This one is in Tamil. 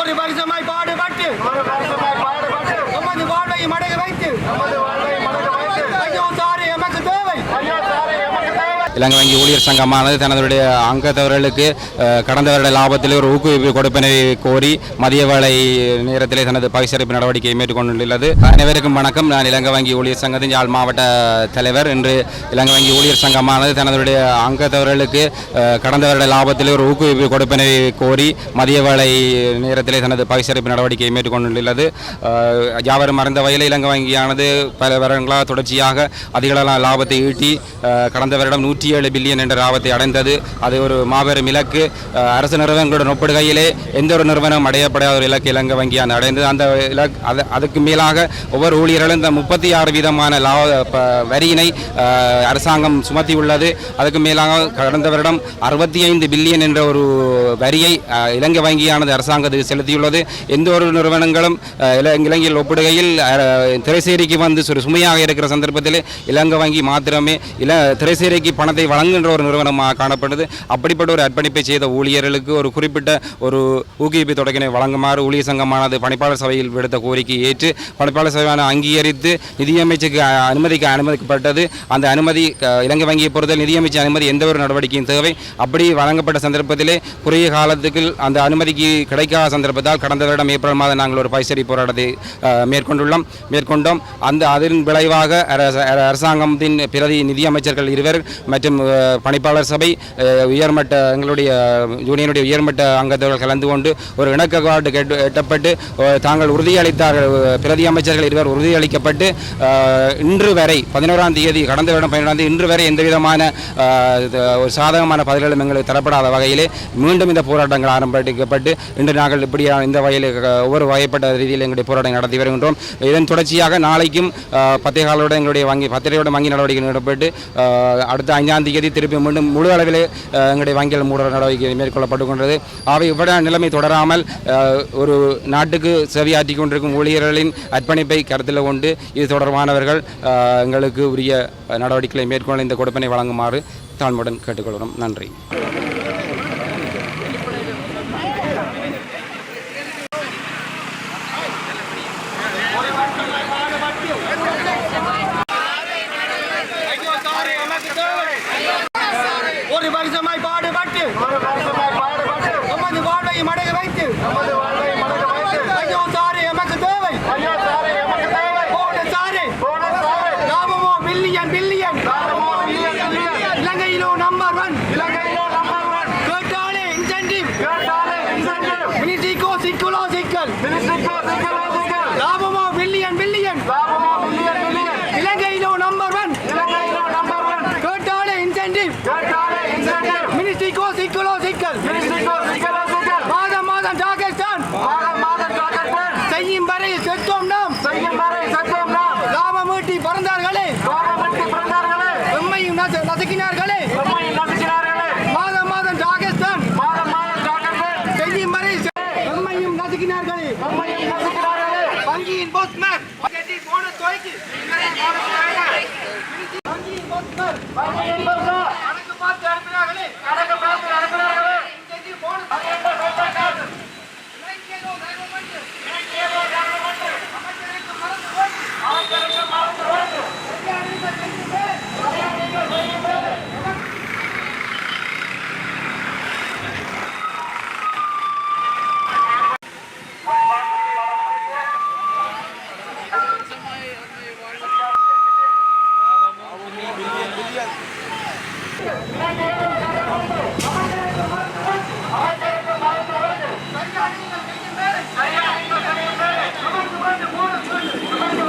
ஒரு வருஷமாய் இலங்கை வங்கி ஊழியர் சங்கமானது தனதுடைய அங்கத்தவர்களுக்கு கடந்த வருட லாபத்தில் ஒரு ஊக்குவிப்பு கொடுப்பினை கோரி மதிய வேலை நேரத்திலே தனது பகிசரிப்பு நடவடிக்கையை மேற்கொண்டுள்ளது. அனைவருக்கும் வணக்கம். நான் இலங்கை வங்கி ஊழியர் சங்கத்தின் யாழ் மாவட்ட தலைவர். இன்று இலங்கை வங்கி ஊழியர் சங்கமானது தனதுடைய அங்கத்தவர்களுக்கு கடந்த வருட லாபத்தில் ஒரு ஊக்குவிப்பு கொடுப்பினை கோரி மதிய வேலை நேரத்திலே தனது பகிசரிப்பு நடவடிக்கையை மேற்கொண்டுள்ளது. யாவரும் மறந்த வகையில் இலங்கை வங்கியானது பல வருடங்களாக தொடர்ச்சியாக அதிகளவான லாபத்தை ஈட்டி கடந்த வருடம் நூற்றி ஏழு பில்லியன் என்ற லாபத்தை அடைந்தது. அது ஒரு மாபெரும் இலக்கு. அரசு நிறுவனங்களுடன் ஒப்பிடுகையிலே எந்த ஒரு நிறுவனம் அடையப்படாத ஒரு இலக்கு இலங்கை வங்கியான அடைந்தது. அந்த இலக்கு அது அதுக்கு மேலாக ஒவ்வொரு ஊழியர்களும் இந்த முப்பத்தி ஆறு வீதமான லாப வரியினை அரசாங்கம் சுமத்தியுள்ளது. அதுக்கு மேலாக கடந்த வருடம் அறுபத்தி ஐந்து பில்லியன் என்ற ஒரு வரியை இலங்கை வங்கியானது அரசாங்கத்துக்கு செலுத்தியுள்ளது. எந்த ஒரு நிறுவனங்களும் இலங்கையில் ஒப்பிடுகையில் திரைசேரிக்கு வந்து ஒரு சுமையாக இருக்கிற சந்தர்ப்பத்தில் இலங்கை வங்கி மாத்திரமே இல திரைசேரிக்கு பணத்தை வழங்குகின்ற ஒரு நிறுவனமாக காணப்படுது. அப்படிப்பட்ட ஒரு அர்ப்பணிப்பை செய்த ஊழியர்களுக்கு ஒரு குறிப்பிட்ட ஒரு ஊக்குவிப்பு தொடக்கினை வழங்குமாறு ஊழியர் சங்கமானது பணிப்பாளர் சபையில் விடுத்த கோரிக்கையை ஏற்று பணிப்பாளர் சபையான அங்கீகரித்து நிதியமைச்சுக்கு அனுமதிக்க அனுமதிக்கப்பட்டது. அந்த அனுமதி இலங்கை வங்கியை பொறுத்தல் நிதியமைச்சர் அனுமதி எந்த ஒரு நடவடிக்கையும் தேவை. அப்படி வழங்கப்பட்ட சந்தர்ப்பத்திலே குறுகிய காலத்துக்கு அந்த அனுமதிக்கு கிடைக்காத சந்தர்ப்பத்தால் கடந்த வருடம் ஏப்ரல் மாதம் நாங்கள் ஒரு பைசரி போராட்டத்தை மேற்கொண்டுள்ளோம் மேற்கொண்டோம். அந்த அதன் விளைவாக அரசாங்கத்தின் பிரதி நிதியமைச்சர்கள் இருவர் மற்றும் மற்றும் பணிப்பாளர் சபை உயர்மட்ட எங்களுடைய யூனியனுடைய உயர்மட்ட அங்கத்தவர்கள் கலந்து கொண்டு ஒரு இணக்கப்பாடு கேட்டு எட்டப்பட்டு தாங்கள் உறுதியளித்தார்கள் பிரதி அமைச்சர்கள் இருவர் உறுதியளிக்கப்பட்டு இன்று வரை பதினோராம் தேதி கடந்த வருடம் பதினோராம் தேதி இன்று வரை எந்த விதமான ஒரு சாதகமான பதில்களும் எங்களுக்கு தரப்படாத வகையிலே மீண்டும் இந்த போராட்டங்கள் ஆரம்பிக்கப்பட்டு இன்று நாங்கள் இப்படியான இந்த வகையில் ஒவ்வொரு வகைப்பட்ட ரீதியில் எங்களுடைய போராட்டம் நடத்தி வருகின்றோம். இதன் தொடர்ச்சியாக நாளைக்கும் அஹ், காலோட எங்களுடைய வங்கி பத்திரிகையோட வங்கி நடவடிக்கை நடப்பட்டு அடுத்த ஐந்து பதினஞ்சாம் தேதி திருப்பி மீண்டும் முழு அளவில் எங்களுடைய வங்கிகள் மூட நடவடிக்கை மேற்கொள்ளப்பட்டு கொண்டது அவை இவ்விட நிலைமை தொடராமல் ஒரு நாட்டுக்கு செவியாற்றி கொண்டிருக்கும் ஊழியர்களின் அர்ப்பணிப்பை கருத்தில் கொண்டு இது தொடர்பானவர்கள் எங்களுக்கு உரிய நடவடிக்கைகளை மேற்கொள்ள இந்த கொடுப்பினை வழங்குமாறு தாழ்மையுடன் கேட்டுக்கொள்கிறோம். நன்றி. லாபமோ பில்லியன் பில்லியன் மில்லியன் மில்லியன் இலங்கையிலோ நம்பர் ஒன் இலங்கையிலோ நம்பர் ஒன் கேட்டாலே இன்சென்டிவ் கேட்டாலே இன்சென்டிவ் மினிசிக்கோ சிக்குலோ சிக்கல் மினிஸ்ட்ரிக்கோ சிக்கலோ சிக்கல் லாபமோ பில்லியன் பில்லியன் லாபமோ மில்லியன் மில்லியன் இலங்கையிலோ நம்பர் ஒன் இலங்கையிலோ நம்பர் ஒன் கேட்டாலே இன்சென்டிவ் கேட்டாலே இன்சென்டிவ் மினிஸ்ட்ரிக்கோ சிக்குலோ சிக்கல் மினிஸ்ட்ரிக்கோ சிக்கலோ சிக்கல் மாதம் மாதம் நசுக்கினார்களே? மாதம் மாதம் டாகஸ்தான் மாதம் மாதம் டாக்டர் செய்யும் வரை செ- எம்மையும் நசுக்கினார்களே. நம்மையும் நசுக்கிறார்களே வங்கியின் போஸ்ட்மேன். போன துவைக்கு வங்கியின் போஸ்ட்மேன்.